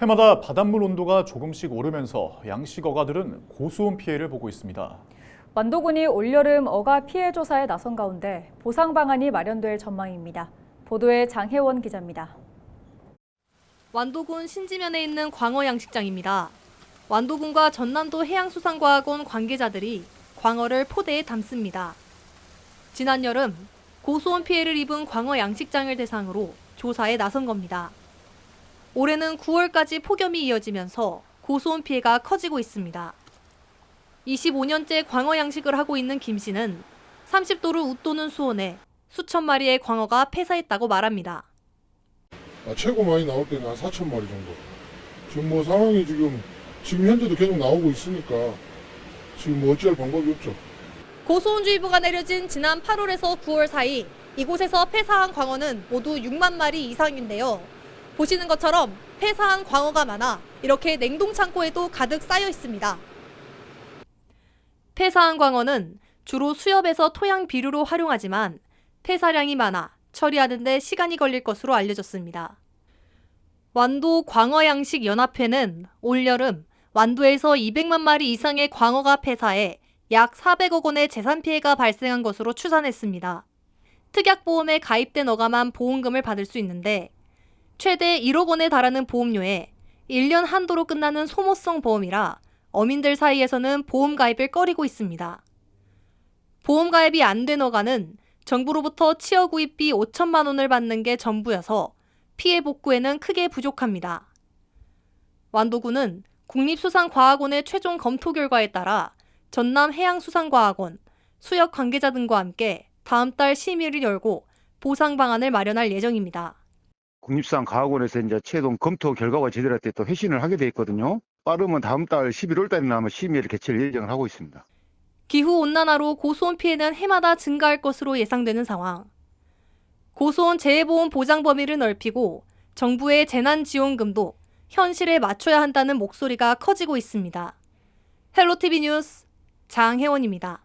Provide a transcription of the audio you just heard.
해마다 바닷물 온도가 조금씩 오르면서 양식 어가들은 고수온 피해를 보고 있습니다. 완도군이 올여름 어가 피해 조사에 나선 가운데 보상 방안이 마련될 전망입니다. 보도에 장혜원 기자입니다. 완도군 신지면에 있는 광어 양식장입니다. 완도군과 전남도 해양수산과학원 관계자들이 광어를 포대에 담습니다. 지난 여름 고수온 피해를 입은 광어 양식장을 대상으로 조사에 나선 겁니다. 올해는 9월까지 폭염이 이어지면서 고수온 피해가 커지고 있습니다. 25년째 광어 양식을 하고 있는 김 씨는 30도를 웃도는 수온에 수천 마리의 광어가 폐사했다고 말합니다. 아, 최고 많이 나올 때는 한 4천 마리 정도. 지금 뭐 상황이 지금 지금 현재도 계속 나오고 있으니까 지금 뭐 어찌할 방법이 없죠. 고수온주의보가 내려진 지난 8월에서 9월 사이 이곳에서 폐사한 광어는 모두 6만 마리 이상인데요. 보시는 것처럼 폐사한 광어가 많아 이렇게 냉동 창고에도 가득 쌓여 있습니다. 폐사한 광어는 주로 수협에서 토양 비료로 활용하지만 폐사량이 많아 처리하는데 시간이 걸릴 것으로 알려졌습니다. 완도 광어 양식 연합회는 올여름 완도에서 200만 마리 이상의 광어가 폐사해 약 400억 원의 재산 피해가 발생한 것으로 추산했습니다. 특약보험에 가입된 어가만 보험금을 받을 수 있는데 최대 1억 원에 달하는 보험료에 1년 한도로 끝나는 소모성 보험이라 어민들 사이에서는 보험 가입을 꺼리고 있습니다. 보험 가입이 안 된 어가는 정부로부터 치어 구입비 5천만 원을 받는 게 전부여서 피해 복구에는 크게 부족합니다. 완도군은 국립수산과학원의 최종 검토 결과에 따라 전남 해양수산과학원, 수역 관계자 등과 함께 다음 달 심의를 열고 보상 방안을 마련할 예정입니다. 국립수산 과학원에서 이제 최종 검토 결과가 제대로 때 또 회신을 하게 돼 있거든요. 빠르면 다음 달 11월 달이나 아마 심의를 개최를 예정을 하고 있습니다. 기후 온난화로 고수온 피해는 해마다 증가할 것으로 예상되는 상황. 고수온 재해보험 보장 범위를 넓히고 정부의 재난지원금도 현실에 맞춰야 한다는 목소리가 커지고 있습니다. 헬로티비 뉴스 장혜원입니다.